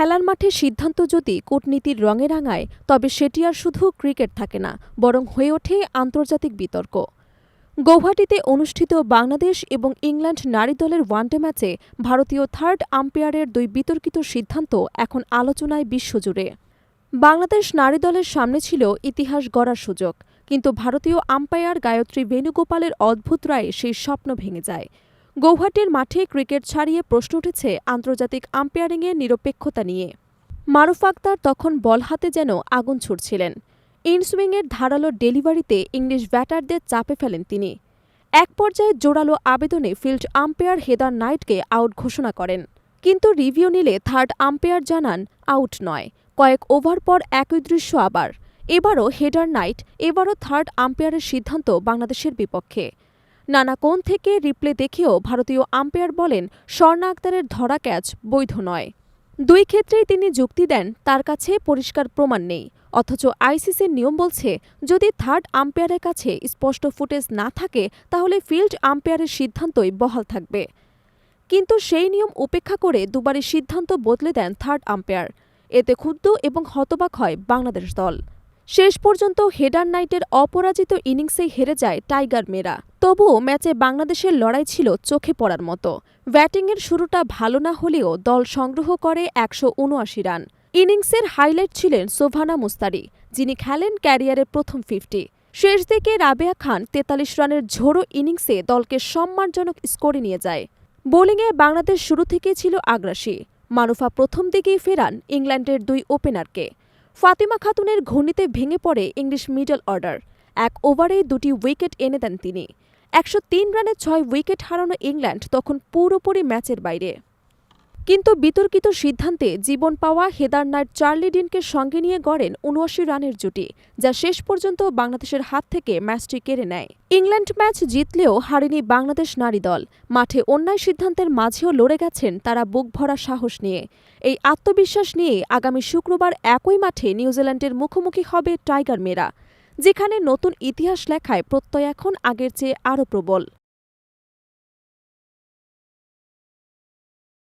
খেলার মাঠে সিদ্ধান্ত যদি কূটনীতির রঙে রাঙায়, তবে সেটি আর শুধু ক্রিকেট থাকে না, বরং হয়ে ওঠে আন্তর্জাতিক বিতর্ক। গৌহাটিতে অনুষ্ঠিত বাংলাদেশ এবং ইংল্যান্ড নারী দলের ওয়ানডে ম্যাচে ভারতীয় থার্ড আম্পায়ারের দুই বিতর্কিত সিদ্ধান্ত এখন আলোচনায় বিশ্বজুড়ে। বাংলাদেশ নারী দলের সামনে ছিল ইতিহাস গড়ার সুযোগ, কিন্তু ভারতীয় আম্পায়ার গায়ত্রী বেণুগোপালের অদ্ভুত রায়ে সেই স্বপ্ন ভেঙে যায়। গৌহাটির মাঠে ক্রিকেট ছাড়িয়ে প্রশ্ন উঠেছে আন্তর্জাতিক আম্পায়ারিংয়ের নিরপেক্ষতা নিয়ে। মারুফ আক্তার তখন বল হাতে যেন আগুন ছুড়ছিলেন। ইনসুইংয়ের ধারালো ডেলিভারিতে ইংলিশ ব্যাটারদের চাপে ফেলেন তিনি। এক পর্যায়ে জোরালো আবেদনে ফিল্ড আম্পায়ার হেদার নাইটকে আউট ঘোষণা করেন। কিন্তু রিভিউ নিলে থার্ড আম্পায়ার জানান আউট নয়, কয়েক ওভার পর একই দৃশ্য আবার। এবারও হেডার নাইট, এবারও থার্ড আম্পায়ারের সিদ্ধান্ত বাংলাদেশের বিপক্ষে। নানা কোণ থেকে রিপ্লে দেখেও ভারতীয় আম্পায়ার বলেন, স্বর্ণা আক্তারের ধরা ক্যাচ বৈধ নয়। দুই ক্ষেত্রেই তিনি যুক্তি দেন, তার কাছে পরিষ্কার প্রমাণ নেই। অথচ আইসিসির নিয়ম বলছে, যদি থার্ড আম্পায়ারের কাছে স্পষ্ট ফুটেজ না থাকে, তাহলে ফিল্ড আম্পায়ারের সিদ্ধান্তই বহাল থাকবে। কিন্তু সেই নিয়ম উপেক্ষা করে দুবারই সিদ্ধান্ত বদলে দেন থার্ড আম্পায়ার। এতে ক্ষুব্ধ এবং হতবাক হয় বাংলাদেশ দল। শেষ পর্যন্ত হেডার নাইটের অপরাজিত ইনিংসেই হেরে যায় টাইগার মেরা তবুও ম্যাচে বাংলাদেশের লড়াই ছিল চোখে পড়ার মতো। ব্যাটিংয়ের শুরুটা ভালো না হলেও দল সংগ্রহ করে একশো উনআশি রান। ইনিংসের হাইলাইট ছিলেন সোভানা মুস্তারি, যিনি খেলেন ক্যারিয়ারের প্রথম ফিফটি। শেষ দিকে রাবেয়া খান তেতাল্লিশ রানের ঝোড়ো ইনিংসে দলকে সম্মানজনক স্কোরে নিয়ে যায়। বোলিংয়ে বাংলাদেশ শুরু থেকেই ছিল আগ্রাসী। মারুফা প্রথম দিকেই ফেরান ইংল্যান্ডের দুই ওপেনারকে। ফাতিমা খাতুনের ঘূর্ণিতে ভেঙে পড়ে ইংলিশ মিডল অর্ডার। এক ওভারেই দুটি উইকেট এনে দেন তিনি। একশো তিন রানে ছয় উইকেট হারানো ইংল্যান্ড তখন পুরোপুরি ম্যাচের বাইরে। কিন্তু বিতর্কিত সিদ্ধান্তে জীবন পাওয়া হেদার নাইট চার্লি ডিনকে সঙ্গে নিয়ে গড়েন উনআশি রানের জুটি, যা শেষ পর্যন্ত বাংলাদেশের হাত থেকে ম্যাচটি কেড়ে নেয়। ইংল্যান্ড ম্যাচ জিতলেও হারেনি বাংলাদেশ নারী দল। মাঠে অন্যায় সিদ্ধান্তের মাঝেও লড়ে গেছেন তারা বুক ভরা সাহস নিয়ে। এই আত্মবিশ্বাস নিয়ে আগামী শুক্রবার একই মাঠে নিউজিল্যান্ডের মুখোমুখি হবে টাইগার মেরা যেখানে নতুন ইতিহাস লেখায় প্রত্যয় এখন আগের চেয়ে আরও প্রবল।